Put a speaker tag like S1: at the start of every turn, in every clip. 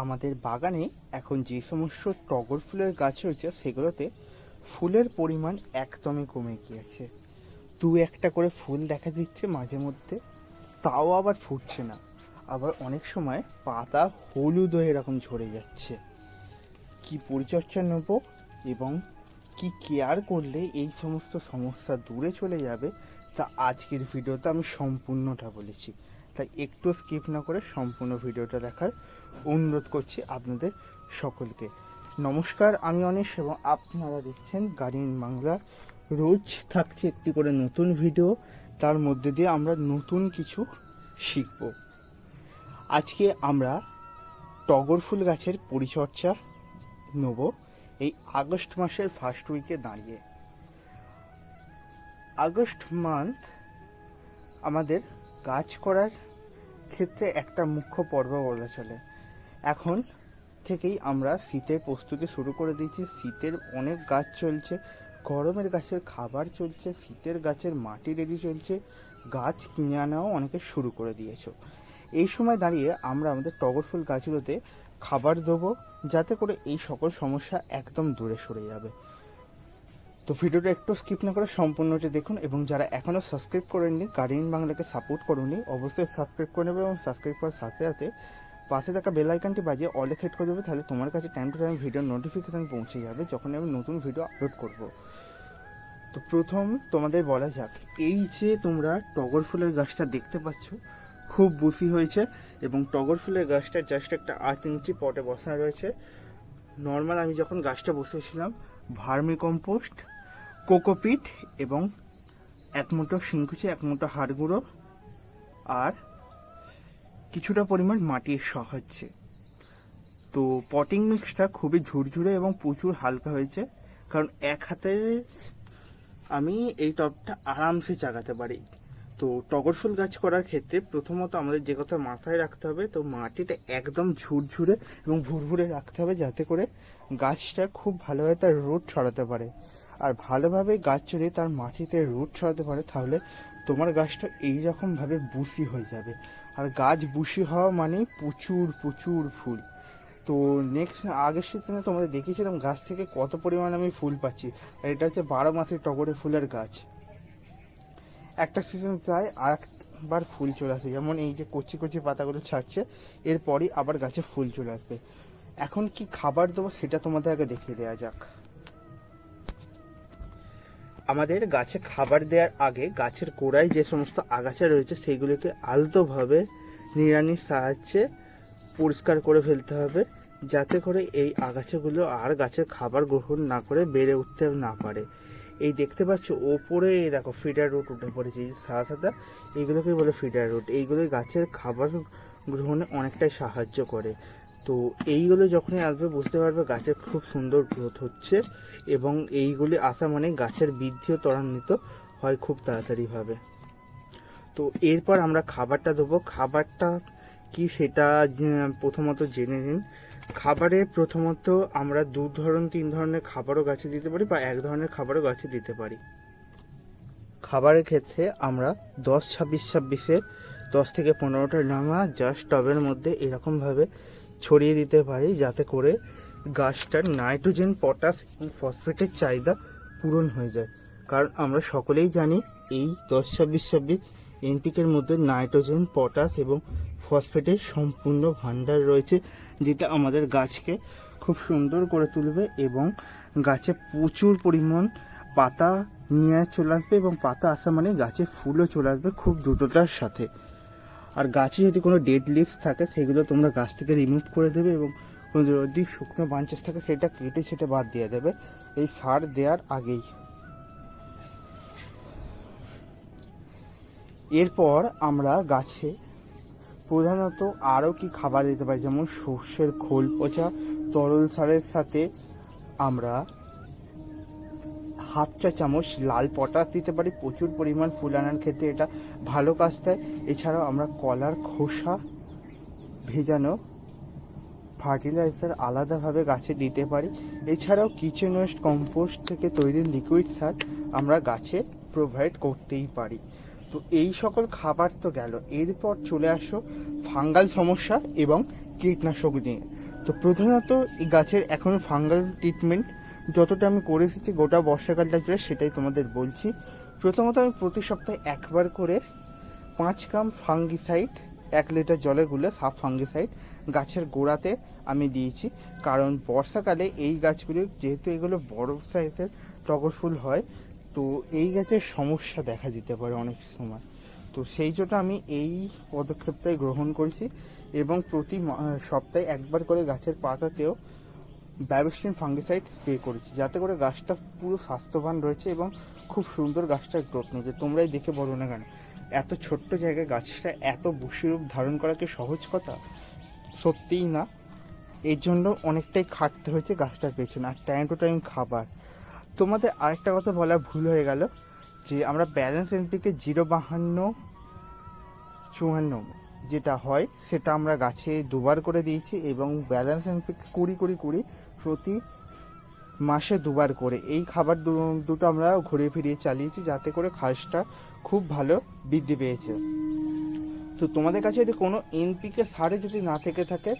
S1: আমাদের বাগানে এখন যে সমস্ত টগর ফুলের গাছ রয়েছে, সেগুলোতে ফুলের পরিমাণ একদমই কমে গিয়েছে। দু একটা করে ফুল দেখা দিচ্ছে মাঝে মধ্যে, তাও আবার ফুটছে না। আবার অনেক সময় পাতা হলুদ হয়ে এরকম ঝরে যাচ্ছে। কি পরিচর্যা নেব এবং কি কেয়ার করলে এই সমস্ত সমস্যা দূরে চলে যাবে, তা আজকের ভিডিওতে আমি সম্পূর্ণটা বলেছি। তাই একটু স্কিপ না করে সম্পূর্ণ ভিডিওটা দেখার অনুরোধ করছি আপনাদের সকলকে। নমস্কার, আমি অনিশ এবং আপনারা দেখছেন গার্ডিয়ান বাংলা। রোজ থাকছে একটি করে নতুন ভিডিও, তার মধ্যে দিয়ে আমরা নতুন কিছু শিখব। আজকে আমরা টগর ফুল গাছের পরিচর্যা নেব এই আগস্ট মাসের ফার্স্ট উইকে দাঁড়িয়ে। আগস্ট মান্থ আমাদের গাছ করার ক্ষেত্রে একটা মুখ্য পর্ব বলা চলে। এখন থেকেই আমরা শীতের প্রস্তুতি শুরু করে দিয়েছি। শীতের অনেক গাছ চলছে, গরমের গাছের খাবার চলছে, শীতের গাছের মাটি রেডি চলছে, গাছ কিনে আনাও অনেকে শুরু করে দিয়েছ। এই সময় দাঁড়িয়ে আমরা আমাদের টগর ফুল গাছগুলোতে খাবার দেবো, যাতে করে এই সকল সমস্যা একদম দূরে সরে যাবে। তো ভিডিওটা একটু স্কিপ না করে সম্পূর্ণটা দেখুন এবং যারা এখনও সাবস্ক্রাইব করেননি, গার্ডিয়ান বাংলাকে সাপোর্ট করুননি অবশ্যই সাবস্ক্রাইব করে নেবে এবং সাবস্ক্রাইব করার সাথে সাথে পাশে থাকা বেল আইকনটি বাজিয়ে অলে সেট করে দেবে, তাহলে তোমার কাছে time to time video notification পৌঁছে যাবে যখন আমি নতুন ভিডিও আপলোড করব। তো প্রথম তোমাদের বলা যাক, এই যে তোমরা টগর ফুলের গাছটা দেখতে পাচ্ছ, খুব বুফি হয়েছে এবং টগর ফুলের গাছটা জাস্ট একটা আট ইঞ্চি পটে বসানো রয়েছে। নর্মাল আমি যখন গাছটা বসেছিলাম ভার্মি কম্পোস্ট কোকোপিট এবং এক মুঠো শিংকুচি, এক মুঠো হাড় গুঁড়ো আর কিছুটা পরিমাণ মাটির সাহায্যে তো পটিং মিক্সটা খুবই ঝুরঝুরে এবং প্রচুর হালকা হয়েছে, কারণ এক হাতে আমি এই টবটা আরামসে চাগাতে পারি। তো টগর ফুল গাছ করার ক্ষেত্রে প্রথমত আমাদের যে কথা মাথায় রাখতে হবে, তো মাটিটা একদম ঝুরঝুরে এবং ভুরভুরে রাখতে হবে যাতে করে গাছটা খুব ভালোভাবে তার রুট ছড়াতে পারে। আর ভালোভাবে গাছ যদি তার মাটিতে রুট ছড়াতে পারে, তাহলে তোমার গাছটা এইরকমভাবে বুশি হয়ে যাবে। আর গাছ বুশি হওয়া মানে প্রচুর প্রচুর ফুল। তো নেক্সট আগের সিজনে তোমাদের দেখিয়েছিলাম গাছ থেকে কত পরিমাণ আমি ফুল পাচ্ছি। আর এটা হচ্ছে বারো মাসের টগরে ফুলের গাছ। একটা সিজন যায় আর একবার ফুল চলে আসে। যেমন এই যে কচি কচি পাতাগুলো ছাড়ছে, এরপরই আবার গাছে ফুল চলে আসবে। এখন কি খাবার দেবো সেটা তোমাদের আগে দেখিয়ে দেওয়া যাক। আমাদের গাছে খাবার দেওয়ার আগে গাছের গোড়ায় যে সমস্ত আগাছা রয়েছে, সেইগুলোকে আলতোভাবে নিড়ানির সাহায্যে পরিষ্কার করে ফেলতে হবে, যাতে করে এই আগাছাগুলো আর গাছের খাবার গ্রহণ না করে বেড়ে উঠতে না পারে। এই দেখতে পাচ্ছ, ওপরে দেখো ফিডার রুট উঠে পড়েছে সাদা সাদা এইগুলোকে বলে ফিডার রুট এইগুলো গাছের খাবার গ্রহণে অনেকটাই সাহায্য করে। তো এইগুলো যখনই আসবে বুঝতে পারবে গাছের খুব সুন্দর গ্রোথ হচ্ছে এবং এইগুলি আসা মানে গাছের বৃদ্ধিও ত্বরান্বিত হয় খুব তাড়াতাড়িভাবে তো এরপর আমরা খাবারটা দেবো খাবারটা কি সেটা প্রথমত জেনে নিন। খাবারে প্রথমত আমরা দু ধরন, তিন ধরনের খাবারও গাছে দিতে পারি বা এক ধরনের খাবারও গাছে দিতে পারি। খাবারের ক্ষেত্রে আমরা দশ, ছাব্বিশ ছাব্বিশের দশ থেকে পনেরোটা নামা জাস্ট টবের মধ্যে এরকমভাবে ছড়িয়ে দিতে পারি যাতে করে গাছটার নাইট্রোজেন, পটাশ এবং ফসফেটের চাহিদা পূরণ হয়ে যায়। কারণ আমরা সকলেই জানি এই দশ ছাব্বিশ ছাব্বিশ এনপিকের মধ্যে নাইট্রোজেন, পটাশ এবং ফসফেটের সম্পূর্ণ ভাণ্ডার রয়েছে, যেটা আমাদের গাছকে খুব সুন্দর করে তুলবে এবং গাছে প্রচুর পরিমাণ পাতা নিয়ে চলে আসবে এবং পাতা আসা মানে গাছে ফুলও চলে আসবে খুব দ্রুততার সাথে। আর গাছে যদি কোনো ডেড লিভস থাকে, সেগুলো তোমরা গাছ থেকে রিমুভ করে দেবে এবং যদি শুকনো বাঞ্চেস থাকে, সেটা কেটে সেটা বাদ দিয়ে দেবে। এই সার দেওয়ার আগেই। এরপর আমরা গাছে প্রধানত আরও কি খাবার দিতে পারি? যেমন সর্ষের খোল পচা, তরল সারের সাথে আমরা হাফ চা চামচ লাল পটাশ দিতে পারি। প্রচুর পরিমাণ ফুল আনার ক্ষেত্রে এটা ভালো কাজ দেয়। এছাড়াও আমরা কলার খোসা ভেজানো ফার্টিলাইজার আলাদাভাবে গাছে দিতে পারি। এছাড়াও কিচেন ওয়েস্ট কম্পোস্ট থেকে তৈরি লিকুইড সার আমরা গাছে প্রোভাইড করতেই পারি। তো এই সকল খাবার তো গেল। এরপর চলে আসো ফাঙ্গাল সমস্যা এবং কীটনাশক নিয়ে। তো প্রধানত এই গাছের এখনও ফাঙ্গাল ট্রিটমেন্ট যতটা আমি করে এসেছি, গোটা বর্ষাকালটা জুড়ে সেটাই তোমাদের বলছি। প্রথমত আমি প্রতি সপ্তাহে একবার করে পাঁচ গ্রাম ফাঙ্গিসাইড, এক লিটার জলে গুলে সাফ ফাঙ্গিসাইড গাছের গোড়াতে আমি দিয়েছি। কারণ বর্ষাকালে এই গাছগুলি, যেহেতু এগুলো বড় সাইজের টগর ফুল হয়, তো এই গাছের সমস্যা দেখা দিতে পারে অনেক সময়। তো সেই জন্য আমি এই পদক্ষেপটাই গ্রহণ করেছি এবং প্রতি সপ্তাহে একবার করে গাছের পাতাতেও ব্যাবিস্টিন ফাঙ্গিসাইড স্প্রে করেছি, যাতে করে গাছটা পুরো স্বাস্থ্যবান রয়েছে এবং খুব সুন্দর গাছটার গ্রোথ নিয়েছে। তোমরাই দেখে বলো না কেন, এত ছোট্ট জায়গায় গাছটা এত বুশি রূপ ধারণ করা কি সহজ কথা? সত্যিই না। এর জন্য অনেকটাই খাটতে হয়েছে গাছটার পেছনে। আর টাইম টু টাইম খাবার। তোমাদের আরেকটা কথা বলা ভুল হয়ে গেল, যে আমরা ব্যালেন্স এনপিকে জিরো বাহান্ন চুয়ান্ন যেটা হয়, সেটা আমরা গাছে দুবার করে দিয়েছি এবং ব্যালেন্স এনপিকে কুড়ি কুড়ি কুড়ি প্রতি মাসে দুবার করে। এই খাবার দুটো আমরা ঘুরিয়ে ফিরিয়ে চালিয়েছি যাতে করে ঘাসটা খুব ভালো বৃদ্ধি পেয়েছে। তো তোমাদের কাছে যদি কোনো এনপিকে সারে যদি না থেকে থাকে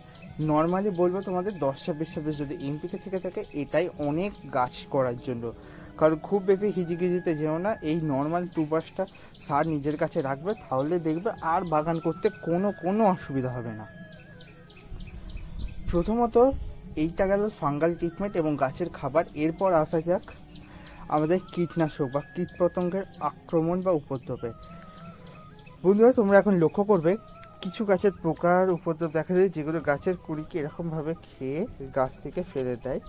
S1: নর্মালি বলব তোমাদের দশ ছাব্বিশ ছাব্বিশ যদি এনপিকে থেকে থাকে, এটাই অনেক গাছ করার জন্য। কারণ খুব বেশি হিজিগিজিতে যেও না, এই নর্মাল টু পাঁচটা সার নিজের কাছে রাখবে, তাহলে দেখবে আর বাগান করতে কোনো কোনো অসুবিধা হবে না। প্রথমত এইটা গেল ফাঙ্গাল ট্রিটমেন্ট এবং গাছের খাবার। এরপর আসা যাক আমাদের কীটনাশক বা কীটপতঙ্গের আক্রমণ বা উপদ্রবে। বন্ধুরা, তোমরা এখন লক্ষ্য করবে, কিছু গাছের পোকার উপদ্রব দেখা যায়, যেগুলো গাছের কুড়িকে এরকমভাবে খেয়ে গাছ থেকে ফেলে দেয়।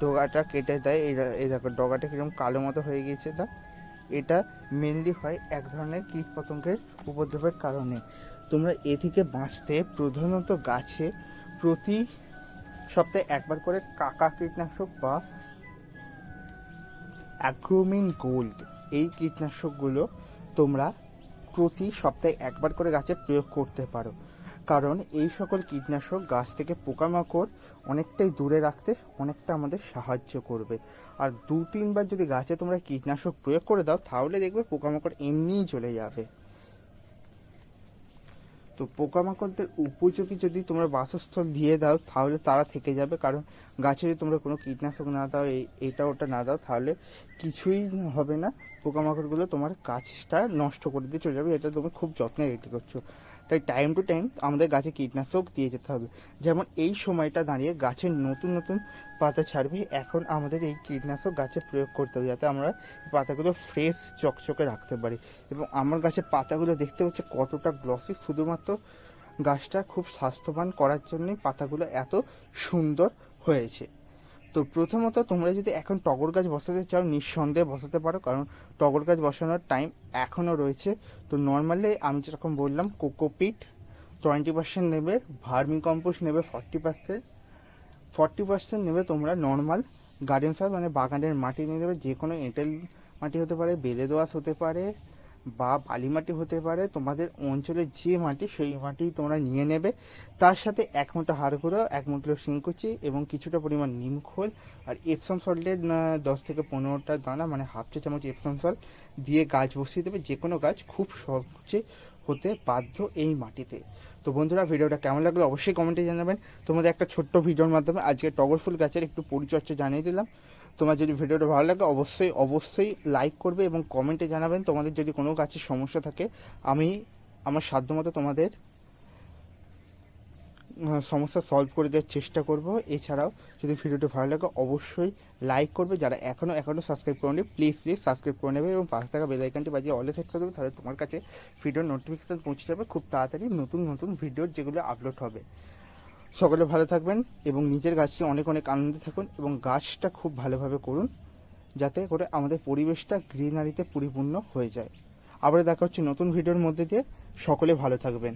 S1: ডগাটা কেটে দেয়। এই দেখো, ডগাটা কীরকম কালো মতো হয়ে গিয়েছে তা। এটা মেনলি হয় এক ধরনের কীটপতঙ্গের উপদ্রবের কারণে। তোমরা এ থেকে বাঁচতে প্রধানত গাছে প্রতি সপ্তাহে একবার করে কাকা কীটনাশক বা অ্যাগ্রোমিন গোল্ড, এই কীটনাশকগুলো তোমরা প্রতি সপ্তাহে একবার করে গাছে প্রয়োগ করতে পারো। কারণ এই সকল কীটনাশক গাছ থেকে পোকামাকড় অনেকটাই দূরে রাখতে অনেকটা আমাদের সাহায্য করবে। আর দু তিনবার যদি গাছে তোমরা কীটনাশক প্রয়োগ করে দাও, তাহলে দেখবে পোকামাকড় এমনিই চলে যাবে। তো পোকামাকড়দের উপযোগী যদি তোমরা বাসস্থান দিয়ে দাও তাহলে তারা থেকে যাবে। কারণ গাছে যদি তোমরা কোনো কীটনাশক না দাও এই এটা ওটা না দাও, তাহলে কিছুই হবে না। পোকামাকড়গুলো তোমার গাছটা নষ্ট করে দিয়ে চলে যাবে, এটা তুমি খুব যত্নে রেডি করছ। তাই টাইম টু টাইম আমাদের গাছে কীটনাশক দিয়ে যেতে হবে। যেমন এই সময়টা দাঁড়িয়ে গাছের নতুন নতুন পাতা ছাড়বে, এখন আমাদের এই কীটনাশক গাছে প্রয়োগ করতে হবে, যাতে আমরা পাতাগুলো ফ্রেশ চকচকে রাখতে পারি। এবং আমার গাছের পাতাগুলো দেখতে হচ্ছে কতটা গ্লসি শুধুমাত্র গাছটা খুব স্বাস্থ্যবান করার জন্যই পাতাগুলো এত সুন্দর হয়েছে। তো প্রথমত তোমরা যদি এখন টগর গাছ বসাতে চাও, নিঃসন্দেহে বসাতে পারো, কারণ টগর গাছ বসানোর টাইম এখনও রয়েছে। তো নর্মালি আমি যেরকম বললাম কোকোপিট টোয়েন্টি পার্সেন্ট নেবে ভার্মি কম্পোস্ট নেবে ফর্টি পার্সেন্ট ফর্টি পার্সেন্ট নেবে তোমরা নর্মাল গার্ডেন সার মানে বাগানের মাটি নিয়ে নেবে যে কোনো এঁটেল মাটি হতে পারে, বেলে দোয়াশ হতে পারে বা বালি মাটি হতে পারে, তোমাদের অঞ্চলে যে মাটি, সেই মাটি তোমরা নিয়ে নেবে। তার সাথে এক মুঠো হাড় গুঁড়ো, এক মুঠো শিংকুচি এবং কিছুটা পরিমাণ নিম খোল আর এপসম সল্টের দশ থেকে পনেরোটা দানা মানে হাফ চা চামচ এপসম সল্ট দিয়ে গাছ বসিয়ে দেবে। যে কোনো গাছ খুব সহজে হতে বাধ্য এই মাটিতে। তো বন্ধুরা, ভিডিওটা কেমন লাগল অবশ্যই কমেন্টে জানাবেন। তোমাদের একটা ছোট্ট ভিডিওর মাধ্যমে আজকে টগর ফুল গাছের একটু পরিচর্যা জানিয়ে দিলাম। তোমার যদি ভিডিওটা ভালো লাগে, অবশ্যই অবশ্যই লাইক করবে এবং কমেন্টে জানাবেন তোমাদের যদি কোনো গাছের সমস্যা থাকে, আমি আমার সাধ্যমতো তোমাদের সমস্যা সলভ করে দেওয়ার চেষ্টা করব। এছাড়াও যদি ভিডিওটি ভালো লাগে, অবশ্যই লাইক করবে। যারা এখনও এখনও সাবস্ক্রাইব করেনি প্লিজ প্লিজ সাবস্ক্রাইব করে নেবে এবং পাশে থাকা বেল আইকনটি বাজিয়ে অলে সেট করে দেবে, তাহলে তোমার কাছে ভিডিওর নোটিফিকেশান পৌঁছে যাবে খুব তাড়াতাড়ি নতুন নতুন ভিডিও যেগুলো আপলোড হবে। সকলে ভালো থাকবেন এবং নিজের গাছটি অনেক অনেক আনন্দে থাকুন এবং গাছটা খুব ভালোভাবে করুন, যাতে করে আমাদের পরিবেশটা গ্রিনারিতে পরিপূর্ণ হয়ে যায়। আবার দেখা হচ্ছে নতুন ভিডিওর মধ্যে দিয়ে। সকলে ভালো থাকবেন।